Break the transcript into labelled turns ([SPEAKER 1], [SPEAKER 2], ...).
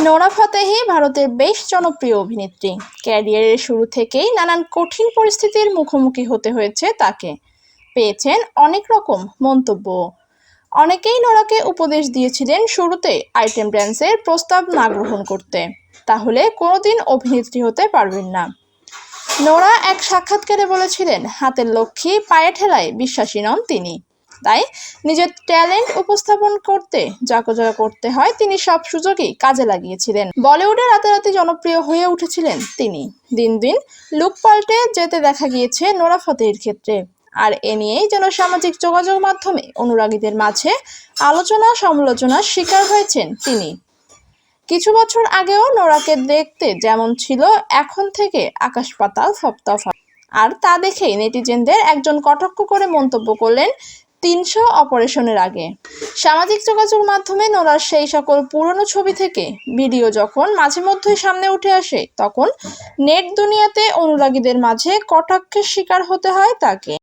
[SPEAKER 1] Nora Fatehi ভারতের বেশ জনপ্রিয় অভিনেত্রী। ক্যারিয়ারের শুরু থেকেই নানান কঠিন পরিস্থিতির মুখোমুখি হতে হয়েছে তাকে। পেয়েছেন অনেক রকম মন্তব্য। অনেকেই নোরাকে উপদেশ দিয়েছিলেন শুরুতে আইটেম ড্যান্সের প্রস্তাব না গ্রহণ করতে। তাহলে কোনোদিন অভিনেত্রী হতে পারবেন না। নোরা এক সাক্ষাৎকারে বলেছিলেন, হাতের লক্ষ্মী পায়ে ঠেলায় বিশ্বাসী নন তিনি। তাই নিজের ট্যালেন্ট উপস্থাপন করতে যাকোজা করতে হয়। তিনি সব সুযোগই কাজে লাগিয়েছিলেন। বলিউডে রাতারাতি জনপ্রিয় হয়ে উঠেছিলেন তিনি। দিন দিন লুক পাল্টে যেতে দেখা গিয়েছে নোরা ফতেহির ক্ষেত্রে। আর এ নিয়েই যেন সামাজিক যোগাযোগ মাধ্যমে অনুরাগীদের মাঝে আলোচনা, সমালোচনার শিকার হয়েছেন তিনি। কিছু বছর আগেও নোরাকে দেখতে যেমন ছিল, এখন থেকে আকাশ পাতাল আর তা দেখেই নেটিজেনদের একজন কটাক্ষ করে মন্তব্য করলেন তিনশো অপারেশনের আগে। সামাজিক যোগাযোগ মাধ্যমে নোরার সেই সকল পুরনো ছবি থেকে ভিডিও যখন মাঝে মধ্যে সামনে উঠে আসে, তখন নেট দুনিয়াতে অনুরাগীদের মাঝে কটাক্ষের শিকার হতে হয় তাকে।